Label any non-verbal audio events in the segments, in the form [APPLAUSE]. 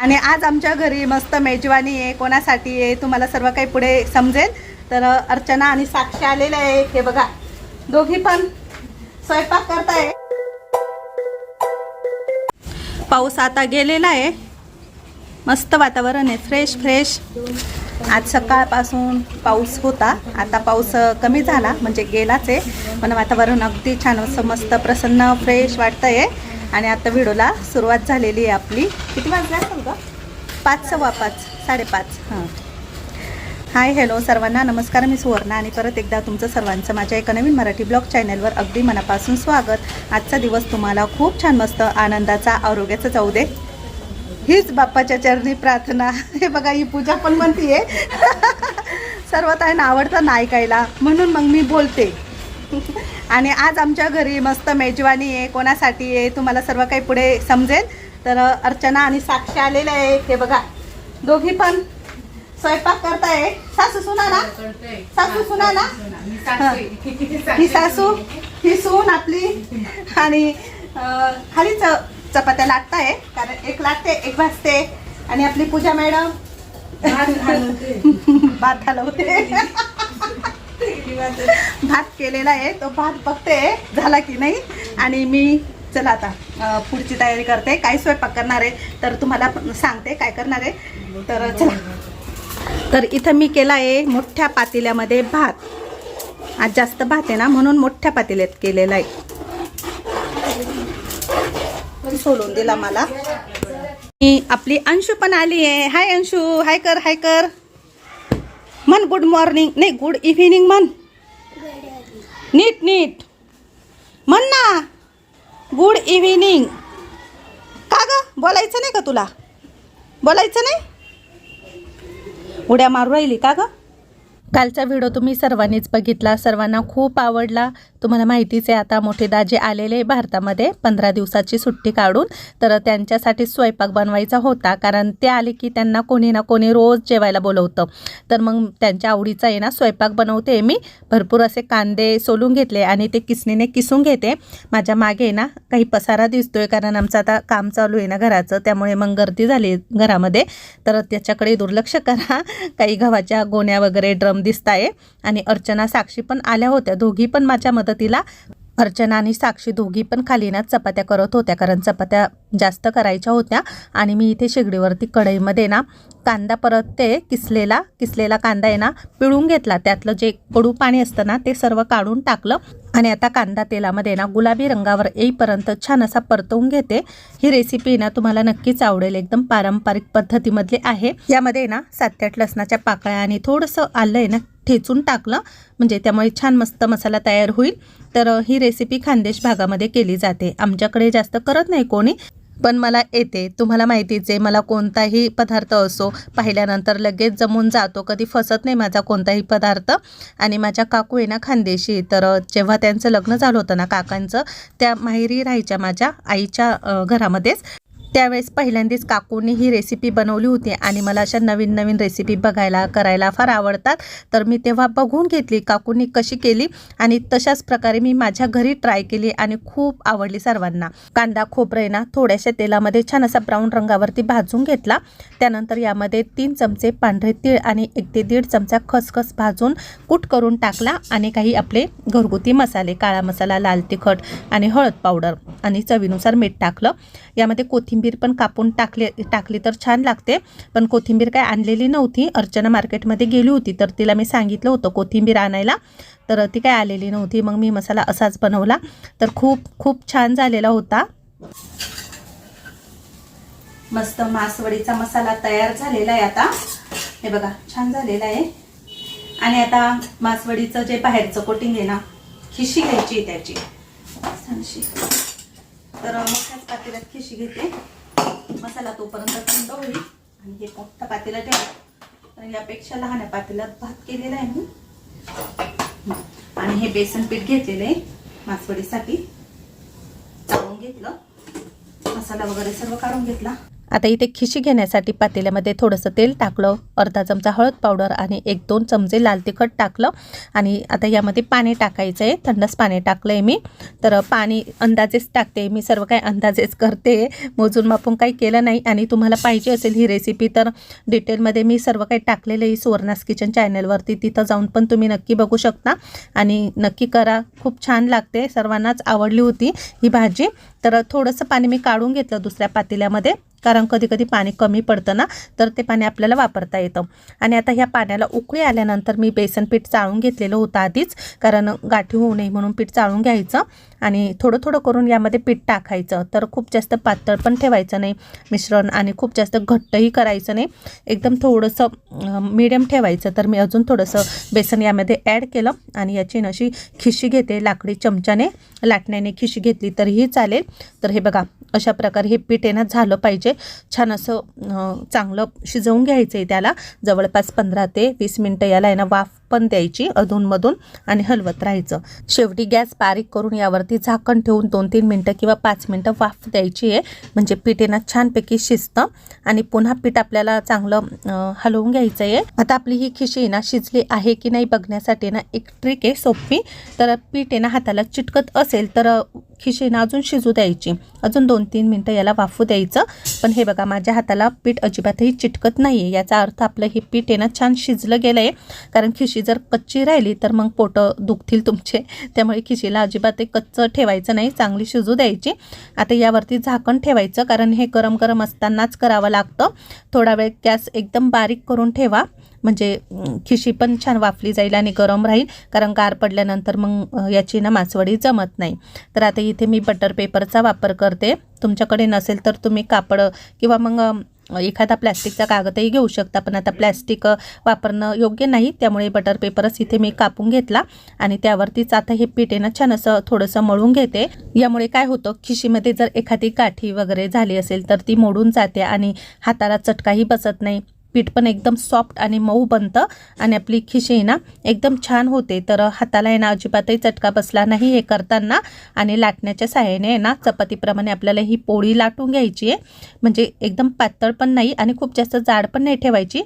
आणि आज आमच्या घरी मस्त मेजवानी आहे कोणासाठी आहे तुम्हाला सर्व काही पुढे समजेल. तर अर्चना आणि साक्षी आलेलं आहे हे बघा दोघी पण स्वयंपाक करताय. पाऊस आता गेलेला आहे. मस्त वातावरण आहे फ्रेश फ्रेश आज सकाळपासून पाऊस होता. आता पाऊस कमी झाला म्हणजे गेलाच आहे. पण वातावरण अगदी छान असं मस्त प्रसन्न फ्रेश वाटतंय. आणि आता व्हिडिओला सुरुवात झालेली आहे आपली. किती वाजले असेल का पाच सव्वा पाच साडेपाच. हां. हाय हॅलो सर्वांना. नमस्कार मी सुवर्णा आणि परत एकदा तुमचं सर्वांचं माझ्या एका नवीन मराठी ब्लॉग चॅनलवर अगदी मनापासून स्वागत. आजचा दिवस तुम्हाला खूप छान मस्त आनंदाचा आरोग्याचा जाऊ दे. हीच बाप्पाच्या चरणी प्रार्थना. हे बघा ही पूजा पण म्हणतीये. [LAUGHS] सर्वात आहे ना आवडतं ना ऐकायला म्हणून मग मी बोलते. [LAUGHS] आणि आज आमच्या घरी मस्त मेजवानी आहे कोणासाठी आहे तुम्हाला सर्व काही पुढे समजेल. तर अर्चना आणि साक्षी आलेल्या आहे हे बघा दोघी पण स्वयंपाक करताय. सासू सुना ना सासू सुना. ना ही सासू ही सून आपली. आणि खाली च चपात्या लाटताय कारण एक लाटते एक भाजते. आणि आपली पूजा मॅडम भात हलवते [LAUGHS] भात केलेला आहे. तो भात बघते झाला की नाही. आणि मी चला आता पुढची तयारी करते. काय स्वयंपाक करणार आहे तर तुम्हाला सांगते काय करणार आहे. तर चला. तर इथं मी केला आहे मोठ्या पातेल्यामध्ये भात. आज जास्त भात आहे ना म्हणून मोठ्या पातेल्यात केलेला आहे. सोलून दिला मला. मी आपली अंशू पण आली आहे. हाय अंशू हाय कर हाय कर. म्हण गुड मॉर्निंग नाही गुड इव्हिनिंग म्हण. नीट नीट. म्हण ना. गुड इव्हिनिंग का ग? बोलायचं नाही का तुला? बोलायचं नाही? उड्या मारू राहिली का ग? कालचा व्हिडिओ तुम्ही सर्वांनीच बघितला सर्वांना खूप आवडला. तुम्हाला माहितीच आहे आता मोठे दाजे आलेले आहे भारतामध्ये. पंधरा दिवसाची सुट्टी काढून तर त्यांच्यासाठी स्वयंपाक बनवायचा होता. कारण ते आले की त्यांना कोणी ना कोणी रोज जेवायला बोलवतं. तर मग त्यांच्या आवडीचा आहे ना स्वयंपाक बनवते मी. भरपूर असे कांदे सोलून घेतले आणि ते किसणीने किसून घेते. माझ्या मागे आहे ना काही पसारा दिसतोय कारण आमचं आता काम चालू आहे ना घराचं. त्यामुळे मग गर्दी झाली घरामध्ये. तर त्याच्याकडे दुर्लक्ष करा. काही गव्हाच्या गोण्या वगैरे ड्रम दिसत आहे आणि अर्चना साक्षी पण आल्या होत्या. दोघी पण माझ्या मदतीला अर्चना आणि साक्षी दोघी पण खाली ना चपात्या करत होत्या कारण चपात्या जास्त करायच्या होत्या. आणि मी इथे शेगडीवरती कढईमध्ये ना कांदा परत ते किसलेला किसलेला कांदा आहे ना पिळून घेतला. त्यातलं जे कडू पाणी असतं ना ते सर्व काढून टाकलं. आणि आता कांदा तेलामध्ये ना गुलाबी रंगावर येईपर्यंत छान असा परतवून घेते. ही रेसिपी ना तुम्हाला नक्कीच आवडेल. एकदम पारंपरिक पद्धतीमधली आहे. यामध्ये ना सात ते आठ लसणाच्या पाकळ्या आणि थोडंसं आलं आहे ना ठेचून टाकलं. म्हणजे त्यामुळे छान मस्त मसाला तयार होईल. तर ही रेसिपी खानदेश भागामध्ये केली जाते. आमच्याकडे जास्त करत नाही कोणी. पण मला येते. तुम्हाला माहितीच आहे मला कोणताही पदार्थ असो पाहिल्यानंतर लगेच जमून जातो. कधी फसत नाही माझा कोणताही पदार्थ. आणि माझ्या काकू आहे ना खानदेशी तर जेव्हा त्यांचं लग्न झालं होतं ना काकांचं त्या माहेरी राहायच्या माझ्या आईच्या घरामध्येच. त्यावेळेस पहिल्यांदाच काकूंनी ही रेसिपी बनवली होती आणि मला अशा नवीन नवीन रेसिपी बघायला करायला फार आवडतात. तर मी तेव्हा बघून घेतली काकूंनी कशी केली आणि तशाच प्रकारे मी माझ्या घरी ट्राय केली आणि खूप आवडली सर्वांना. कांदा खोबरेना थोड्याशा तेलामध्ये छान असा ब्राऊन रंगावरती भाजून घेतला. त्यानंतर यामध्ये तीन चमचे पांढरे तीळ आणि एक ते दीड चमचा खसखस भाजून कूट करून टाकला आणि काही आपले घरगुती मसाले काळा मसाला लाल तिखट आणि हळद पावडर आणि चवीनुसार मीठ टाकलं. यामध्ये कोथिंबीर पण कापून टाकले टाकली तर छान लागते. पण कोथिंबीर काय आणलेली नव्हती. अर्चना मार्केटमध्ये गेली होती तर तिला मी सांगितलं होतं कोथिंबीर आणायला. तर ती काय आलेली नव्हती. मग मी मसाला असाच बनवला. तर खूप खूप छान झालेला होता. मस्त मासवडीचा मसाला तयार झालेला आहे आता. हे बघा छान झालेला आहे. आणि आता मासवडीचं जे बाहेरचं कोटिंग आहे ना खिशी घ्यायची त्याची. तर मग त्याच पातेल्यात खिशी घेते. मसाला तोपर्यंत थंड होईल. आणि हे मोठं पातेला ठेवा तर यापेक्षा लहान पातेल्यात भात केलेला आहे मी. आणि हे बेसन पीठ घेतलेलं आहे मासवडीसाठी. चाळून घेतलं. मसाला वगैरे सर्व काढून घेतला. आता इथे खिशी घेण्यासाठी पातेल्यामध्ये थोडंसं तेल टाकलं. अर्धा चमचा हळद पावडर आणि एक दोन चमचे लाल तिखट टाकलं. आणि आता यामध्ये पाणी टाकायचं आहे थंडच पाणी टाकलं आहे मी. तर पाणी अंदाजेच टाकते. मी सर्व काही अंदाजेच करते. मोजून मापून काही केलं नाही. आणि तुम्हाला पाहिजे असेल ही रेसिपी तर डिटेलमध्ये मी सर्व काही टाकलेलं आहे. सुवर्णास किचन चॅनलवरती तिथं जाऊन पण तुम्ही नक्की बघू शकता. आणि नक्की करा. खूप छान लागते. सर्वांनाच आवडली होती ही भाजी. तर थोडंसं पाणी मी काढून घेतलं दुसऱ्या पातेल्यामध्ये. कारण कधी कधी पाणी कमी पडतं ना तर ते पाणी आपल्याला वापरता येतं. आणि आता ह्या पाण्याला उकळी आल्यानंतर मी बेसन पीठ चाळून घेतलेलं होतं आधीच कारण गाठी होऊ नये म्हणून पीठ चाळून घ्यायचं आणि थोडं थोडं करून यामध्ये पीठ टाकायचं. तर खूप जास्त पातळ पण ठेवायचं नाही मिश्रण आणि खूप जास्त घट्टही करायचं नाही. एकदम थोडंसं मिडियम ठेवायचं. तर मी अजून थोडंसं बेसन यामध्ये ॲड केलं आणि याची नशी खिशी घेते लाकडी चमच्याने. लाटण्याने खिशी घेतली तरीही चालेल. तर हे बघा अशा प्रकारे हे पीठ येणं झालं पाहिजे. छान असं चांगलं शिजवून घ्यायचं आहे त्याला. जवळपास पंधरा ते वीस मिनटं याला आहे ना वाफ पण द्यायची अधूनमधून आणि हलवत राहायचं. शेवटी गॅस बारीक करून यावरती झाकण ठेवून दोन तीन मिनटं किंवा पाच मिनटं वाफ द्यायची आहे. म्हणजे पीठ येणं छानपैकी शिजतं आणि पुन्हा पीठ आपल्याला चांगलं हलवून घ्यायचं आहे. आता आपली ही खिशी ना शिजली आहे की नाही बघण्यासाठी ना एक ट्रिक आहे सोपी. तर पीठ आहे ना हाताला चिटकत असेल तर खिशीनं अजून शिजू द्यायची. अजून दोन तीन मिनटं याला वाफू द्यायचं. पण हे बघा माझ्या हाताला पीठ अजिबातही चिटकत नाही आहे याचा अर्थ आपलं हे पीठ आहे ना छान शिजलं गेलं आहे कारण खिशी जर कच्ची राहिली तर मग पोटं दुखतील तुमचे. त्यामुळे खिशीला अजिबात कच्चं ठेवायचं नाही. चांगली शिजू द्यायची. आता यावरती झाकण ठेवायचं. कारण हे गरम गरम असतानाच करावं लागतं. थोडा वेळ गॅस एकदम बारीक करून ठेवा. म्हणजे खिशी पण छान वाफली जाईल आणि गरम राहील. कारण गार पडल्यानंतर मग याची ना मासवडी जमत नाही. तर आता इथे मी बटर पेपरचा वापर करते. तुमच्याकडे नसेल तर तुम्ही कापड किंवा मग एखादा प्लॅस्टिकचा कागदही घेऊ शकता. पण आता प्लॅस्टिक वापरणं योग्य नाही. त्यामुळे बटर पेपरच इथे मी कापून घेतला आणि त्यावरतीच आता हे पीठ आहे ना छान असं थोडंसं मळून घेते. यामुळे काय होतं खिशीमध्ये जर एखादी काठी वगैरे झाली असेल तर ती मोडून जाते आणि हाताला चटकाही बसत नाही. पीठ पण एकदम सॉफ्ट आणि मऊ बनतं आणि आपली खिशी आहे ना एकदम छान होते. तर हाताला आहे ना अजिबातही चटका बसला नाही हे करताना. आणि लाटण्याच्या सहाय्याने आहे ना चपातीप्रमाणे आपल्याला ही पोळी लाटून घ्यायची आहे. म्हणजे एकदम पातळ पण नाही आणि खूप जास्त जाड पण नाही ठेवायची.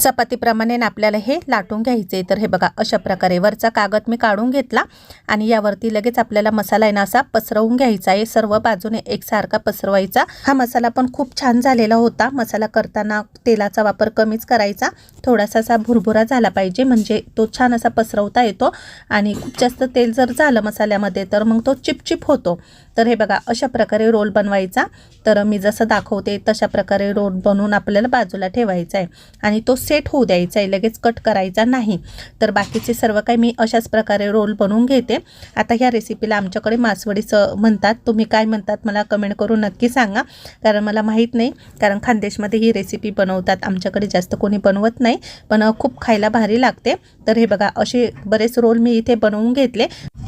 चपातीप्रमाणे ना आपल्याला हे लाटून घ्यायचे. तर हे बघा अशा प्रकारे वरचा कागद मी काढून घेतला आणि यावरती लगेच आपल्याला मसाला आहे ना असा पसरवून घ्यायचा आहे. सर्व बाजूने एकसारखा पसरवायचा. हा मसाला पण खूप छान झालेला होता. मसाला करताना तेलाचा वापर कमीच करायचा. थोडासा असा भुरभुरा झाला पाहिजे म्हणजे तो छान असा पसरवता येतो. आणि खूप जास्त तेल जर झालं मसाल्यामध्ये तर मग तो चिपचिप होतो. तर हे बघा अशा प्रकारे रोल बनवायचा. तर मी जसं दाखवते तशा प्रकारे रोल बनवून आपल्याला बाजूला ठेवायचा आहे. आणि तो सेट होऊ द्यायचा आहे लगेच कट करायचा नाही. तर बाकीचे सर्व काही मी अशाच प्रकारे रोल बनवून घेते. आता ह्या रेसिपीला आमच्याकडे मासवडीचं म्हणतात. तुम्ही काय म्हणतात मला कमेंट करून नक्की सांगा. कारण मला माहीत नाही. कारण खानदेशमध्ये ही रेसिपी बनवतात. आमच्याकडे जास्त कोणी बनवत नाही. पण खूप खायला भारी लागते. तर हे बघा असे बरेच रोल मी इथे बनवून घेतले.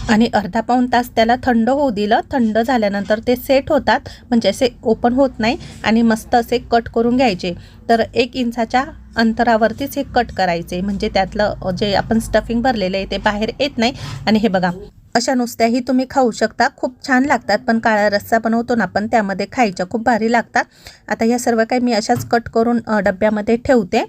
आणि अर्धा पाऊण तास त्याला थंड होऊ दिलं. थंड झाल्यानंतर ते सेट होतात. म्हणजे असे ओपन होत नाही आणि मस्त असे कट करून घ्यायचे. तर एक इंचाच्या अंतरावरतीच हे कट करायचे. म्हणजे त्यातलं जे आपण स्टफिंग भरलेलं आहे ते बाहेर येत नाही. आणि हे बघा अशा नुसत्याही तुम्ही खाऊ शकता. खूप छान लागतात. पण काळा रस्सा बनवतो ना आपण त्यामध्ये खायच्या खूप भारी लागतात. आता ह्या सर्व काही मी अशाच कट करून डब्यामध्ये ठेवते.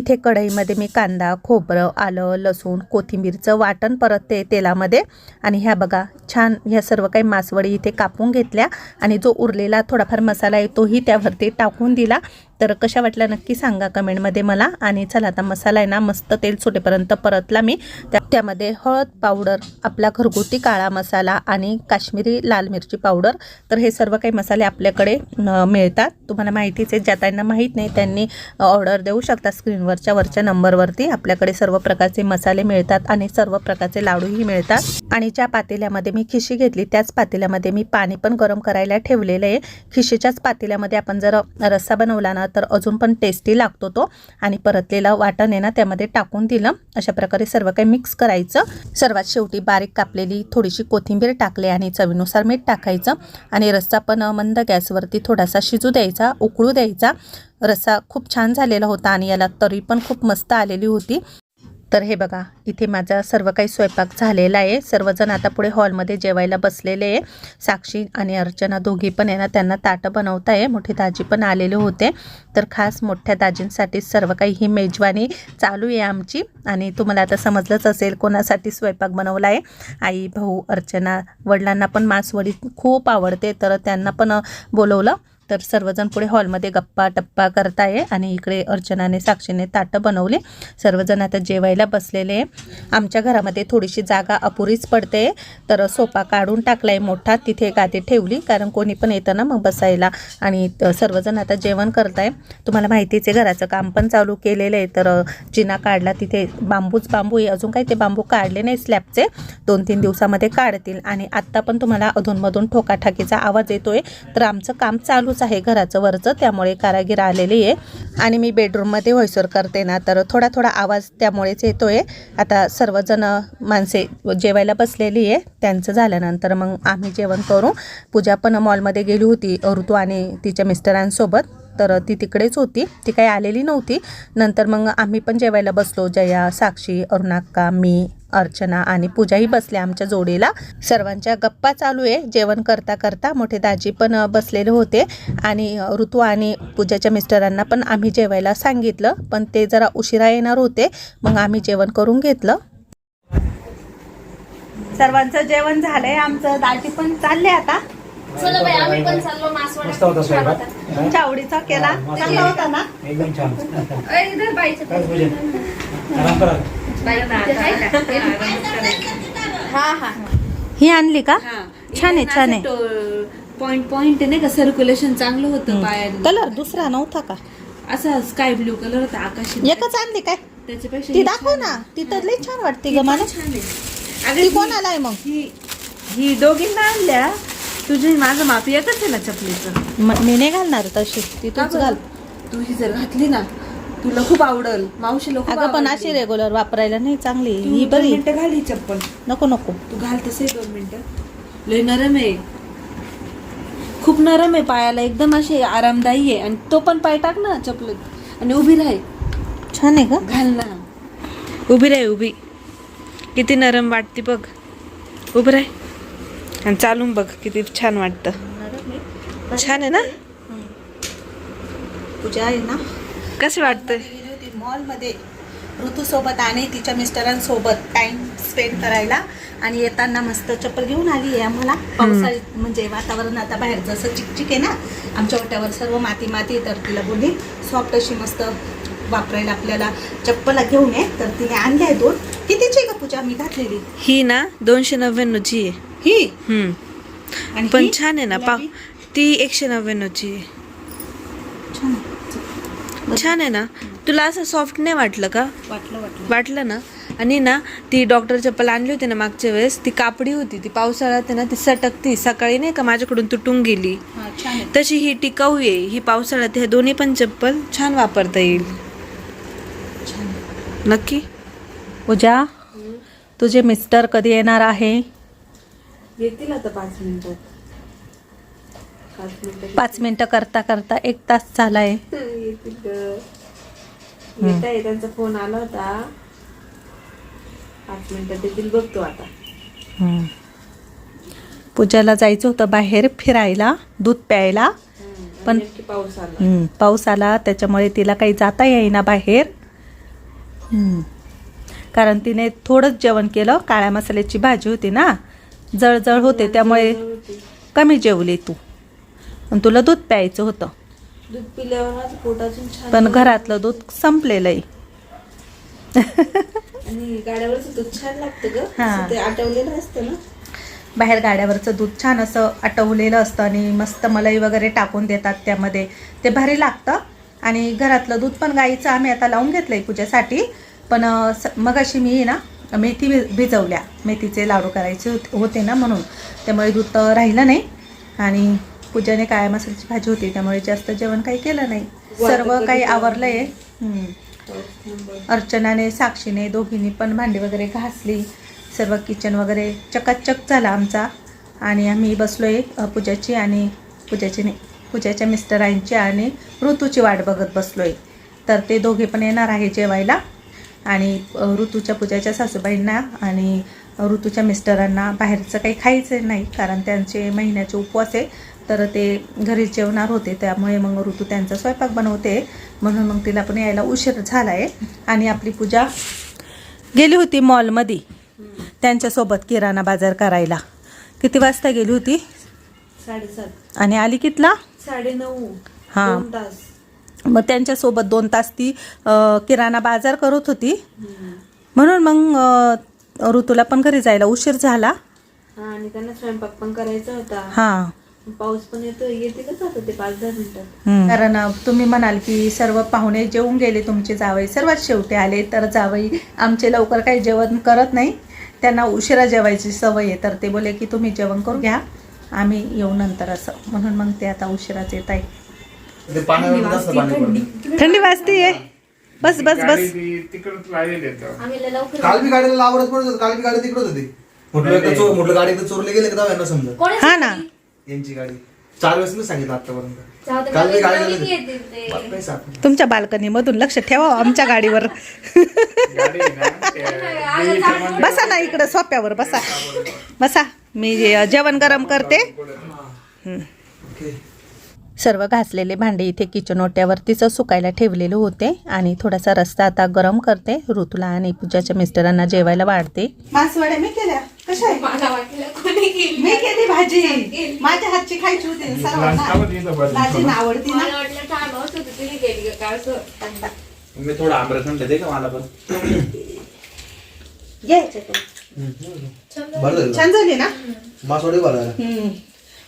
इथे कढईमध्ये मी कांदा खोबरं आलं लसूण कोथिंबीरचं वाटण परत ते तेलामध्ये. आणि ह्या बघा छान ह्या सर्व काही मासवडी इथे कापून घेतल्या. आणि जो उरलेला थोडाफार मसाला आहे तोही त्यावरती टाकून दिला. तर कशा वाटल्या नक्की सांगा कमेंटमध्ये मला. आणि चला आता मसाला आहे ना मस्त तेल सुटेपर्यंत परतला मी. त्या त्यामध्ये हळद पावडर आपला घरगुती काळा मसाला आणि काश्मीरी लाल मिरची पावडर. तर हे सर्व काही मसाले आपल्याकडे मिळतात. तुम्हाला माहितीच आहे ज्या त्यांना माहीत नाही त्यांनी ऑर्डर देऊ शकता स्क्रीनवरच्या वरच्या नंबरवरती. आपल्याकडे सर्व प्रकारचे मसाले मिळतात आणि सर्व प्रकारचे लाडूही मिळतात. आणि ज्या पातेल्यामध्ये मी खिशी घेतली त्याच पातेल्यामध्ये मी पाणी पण गरम करायला ठेवलेलं आहे. खिशीच्याच पातेल्यामध्ये आपण जर रस्सा बनवला ना तर अजून पण टेस्टी लागतो तो. आणि परतलेलं वाटण आहे ना त्यामध्ये टाकून दिलं. अशा प्रकारे सर्व काही मिक्स करायचं. सर्वात शेवटी बारीक कापलेली थोडीशी कोथिंबीर टाकली आणि चवीनुसार मीठ टाकायचं. आणि रस्सा पण मंद गॅसवरती थोडासा शिजू द्यायचा उकळू द्यायचा. रस्सा खूप छान झालेला होता आणि याला तरी पण खूप मस्त आलेली होती. तर हे बघा इथे माझा सर्व काही स्वयंपाक झालेला आहे. सर्वजण आता पुढे हॉलमध्ये जेवायला बसलेले आहे. साक्षी आणि अर्चना दोघी पण आहे ना त्यांना ताटं बनवता आहे मोठे दाजी पण आलेले होते. तर खास मोठ्या दाजींसाठी सर्व काही ही मेजवानी चालू आहे आमची. आणि तुम्हाला आता समजलंच असेल कोणासाठी स्वयंपाक बनवला आहे आई भाऊ अर्चना वडिलांना पण मासवडी खूप आवडते. तर त्यांना पण बोलवलं. तर सर्वजण पुढे हॉलमध्ये गप्पा टप्पा करताय आणि इकडे अर्चनाने साक्षीने ताटं बनवले. सर्वजण आता जेवायला बसलेले आहे. आमच्या घरामध्ये थोडीशी जागा अपुरीच पडते. तर सोफा काढून टाकलाय मोठा. तिथे गादी ठेवली कारण कोणी पण येतं ना मग बसायला. आणि सर्वजण आता जेवण करताय. तुम्हाला माहितीच आहे घराचं काम पण चालू केलेलं आहे. तर जिना काढला तिथे बांबूच बांबू आहे. अजून काही ते बांबू काढले नाही स्लॅबचे. दोन तीन दिवसामध्ये काढतील. आणि आत्ता पण तुम्हाला अधूनमधून ठोकाठाकीचा आवाज येतोय. तर आमचं काम चालूच आहे घराचं वरचं त्यामुळे कारागीर आलेली आहे. आणि मी बेडरूममध्ये व्हॉइसवर करते ना तर थोडा थोडा आवाज त्यामुळेच येतो आहे आता सर्वजण माणसे जेवायला बसलेली आहे. त्यांचं झाल्यानंतर मग आम्ही जेवण करू. पूजा पण मॉलमध्ये गेली होती ऋतू आणि तिच्या मिस्टरांसोबत. तर ती तिकडेच होती. ती काही आलेली नव्हती. नंतर मग आम्ही पण जेवायला बसलो. जया साक्षी अरुणाक्का मी अर्चना आणि पूजाही बसल्या आमच्या जोडीला. सर्वांच्या गप्पा चालू आहे. जेवण करता करता मोठे दाजी पण बसलेले होते. आणि ऋतू आणि पूजाच्या मिस्टरांना पण आम्ही जेवायला सांगितलं. पण ते जरा उशिरा येणार होते. मग आम्ही जेवण करून घेतलं. सर्वांचं जेवण झालंय. आमचं दाजी पण चालले आता. मस्त होता स्वयंपाक. तुमच्या आवडीचा केला. हा. चांगला होता ना? एकदम छान. अय, इधर बाईचं काय पूजन आराम करा. हा हा. ही आणली का? छान आहे छान आहे. पॉइंट पॉइंट नाही का? सर्क्युलेशन चांगलं होतं कलर दुसरा नव्हता का? असा स्काय ब्लू कलर होता आकाशी एकच आणली काय? त्याच्यापेक्षा ती हे दाखव छान ना. आहे. ती तर लई छान वाटते ग मला. छान आहे. ती अगं कोणाला आहे मग? ही ही दोघींना आणल्या. तुझे माझं माप एकच आहे ना चपलीचं? म- मी नाही घालणार तशी. ती का तूच बरं? घाल. तू ही जर घातली ना तुला खूप आवडल. मावशीला खूप अगं पण आवडली. अशी रेग्युलर वापरायला नाही चांगली. तू ही दोन बरी. मिनिटं घाल ही चप्पल. नको नको. तू घाल तसे दोन मिनिटं. लय नरम आहे. खूप नरम आहे पायाला. एकदम अशी आरामदायी आहे. आणि तो पण पाय टाक ना चपलत. आणि उभी राह. छान आहे का? घाल ना. उभी राह उभी. किती नरम वाटते बघ. उभी राह. आणि चालून बघ किती छान वाटतं. छान आहे ना? पूजा आहे ना? कसं वाटतंय गेली होती मॉलमध्ये. ऋतू सोबत आणि तिच्या मिस्टरांसोबत टाइम स्पेंड करायला. आणि येताना मस्त चप्पल घेऊन आली आहे आम्हाला. पावसाळी म्हणजे वातावरण आता बाहेर जसं चिकचिक आहे ना. आमच्या ओट्यावर सर्व माती माती तर तिला बोलली सॉफ्ट अशी मस्त वापरायला आपल्याला. चप्पल घेऊन ये तर तिने आणली आहे दोन. कितीची का पूजा? मी घातलेली. ही ना दोनशे नव्याण्णवची आहे. ही? हम्म. आणि पण ही? छान आहे ना पा गुलाबी? ती एकशे नव्याण्णवची आहे. छान आहे. छान आहे ना. तुला असं सॉफ्ट नाही वाटलं का? वाटलं वाटलं. वाटलं ना? आणि ना ती डॉक्टर चप्पल आणली होती ना मागच्या वेळेस ती कापडी होती ती पावसाळ्यात आहे ना ती सटकती. सकाळी नाही का माझ्याकडून तुटून गेली. हा छान आहे. तशी ही टिकाऊ आहे. ही पावसाळ्यात ह्या दोन्ही पण चप्पल छान वापरता येईल. नक्की. पूजा तुझे मिस्टर कधी येणार आहे? येतील आता पाच मिनिटात पाच मिनिटं करता करता एक तास झालाय. त्यांचा फोन आला होता. पाच मिनिटात येतील बघतो आता. पूजाला जायचं होतं बाहेर फिरायला दूध प्यायला. पण पाऊस आला. पाऊस आला त्याच्यामुळे तिला काही जाता येईना बाहेर. कारण तिने थोडंच जेवण केलं काळ्या मसाल्याची भाजी होती ना जळजळ होते त्यामुळे कमी जेवली तू. आणि तुला दूध प्यायचं होतं. दूध पिल्यावर पण घरातलं दूध संपलेलं आहे आणि गाड्यावरच दूध छान लागतं ग. हा. असं ते आटवलेलं असतं ना. बाहेर गाड्यावरचं दूध छान असं आटवलेलं असतं आणि मस्त मलाई वगैरे टाकून देतात त्यामध्ये. ते भारी लागतं. आणि घरातलं दूध पण गाईचं आम्ही आता लावून घेतलं आहे पूजेसाठी. पण मगाशी मी ना मेथी भि भिजवल्या. मेथीचे लाडू करायचे होते ना म्हणून. त्यामुळे दूध तर राहिलं नाही. आणि पूजाने काळ्या मसाल्याची भाजी होती. त्यामुळे जास्त जेवण काही केलं नाही. सर्व काही आवरलंय. हम्म. अर्चनाने साक्षीने दोघींनी पण भांडी वगैरे घासली. सर्व किचन वगैरे चकाचक झाला आमचा. आणि आम्ही बसलोय अ, पूजाची. आणि पूजाची नाही. पूजाच्या मिस्टरांची आणि ऋतूची वाट बघत बसलोय. तर ते दोघे पण येणार आहे जेवायला. आणि ऋतूच्या पूजाच्या सासूबाईंना आणि ऋतूच्या मिस्टरांना बाहेरचं काही खायचं नाही कारण त्यांचे महिन्याचे उपवास आहे. तर ते घरीच जेवणार होते त्यामुळे मग ऋतू त्यांचा स्वयंपाक बनवते. म्हणून मग तिला पण यायला उशीर झाला आहे आणि आपली पूजा गेली होती मॉलमध्ये. त्यांच्यासोबत किराणा बाजार करायला. किती वाजता गेली होती? साडेसात. आणि आली कितला? साडे नऊ हां. तास. मग त्यांच्यासोबत दोन तास ती किराणा बाजार करत होती. म्हणून मग ऋतूला पण घरी जायला उशीर झाला. हा आणि त्यांना स्वयंपाक पण करायचा होता. हां. पाऊस पण येतो येते का जातं ते पाच दहा मिनिटात. कारण तुम्ही म्हणाल की सर्व पाहुणे जेवून गेले तुमचे जावई सर्वात शेवटी आले तर जावई आमचे लवकर काही जेवण करत नाही. त्यांना उशिरा जेवायची सवय आहे तर ते बोले की तुम्ही जेवण करून घ्या. आम्ही येऊ नंतर असं. म्हणून मग ते आता उशिराच येत आहे. थंडी वाजते बस बस बस. तिकडच राहिलेले आहेत आम्ही लय लवकर काल बी गाडीला लावरच पडत होतं काल बी गाडी तिकडच होती. म्हटलं एकदा चोर म्हटलं गाडी एकदा चोरले गेले का तेव्हा यांना समजा? कोणी हा ना. यांची गाडी. चार वेळेस मी सांगितलं आतापर्यंत काल मी गाडी. तुमच्या बाल्कनी मधून लक्ष ठेवा हो आमच्या गाडीवर. [LAUGHS] बसा ना इकडं सोप्यावर बसा. बसा. मी जेवण गरम करते. सर्व घासलेले भांडे इथे किचन ओट्यावरतीच सुकायला ठेवलेले होते आणि थोडासा रस्ता आता गरम करते. ऋतूला आणि पूजाच्या मिस्टरांना जेवायला वाढते. मासवड्या मी केल्या? कशा आहे मला वाटलं कोणी केली. मी केली भाजी. माझ्या हातची खायची होती सर्वांना. आवडती मी थोडं आंबरसन देते का मला पण? घ्यायच्या त्या. बरं झालं छान झाली ना? मासवडी बरं झालं. हम्म.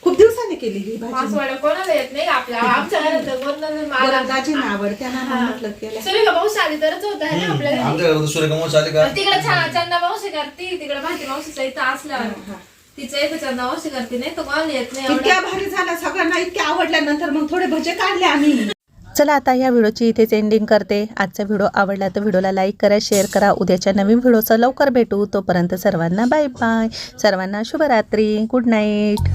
खूप दिवसांनी केली ही भाजी. मासवाडा कोणाला येत नाही आपल्या आमच्या घरात तर कोण नाही मला दाजींना आवडते ना म्हणून म्हटलं केल्या सुरेखा पाऊस आली तरच होत आहे ना आपल्या घरी. आमच्या घरात सूर्यकांश आले का? तिकडे चंदा मावशी करते तिकडे भाजी मावशीचा इथं असल्यावर. तिचं इथं चंदा मावशी करते नाही तर कोणाला येत नाही इतक्या. भारी झाला सगळ्यांना इतक्या आवडल्यानंतर मग थोडे भजे काढले आम्ही. चला आता या व्हिडिओची इथेच एंडिंग करते. आजचा व्हिडिओ आवडला तर व्हिडिओला लाईक करा शेअर करा. उद्याच्या नवीन व्हिडिओचं लवकर भेटू. तोपर्यंत सर्वांना बाय बाय सर्वांना शुभरात्री. Good night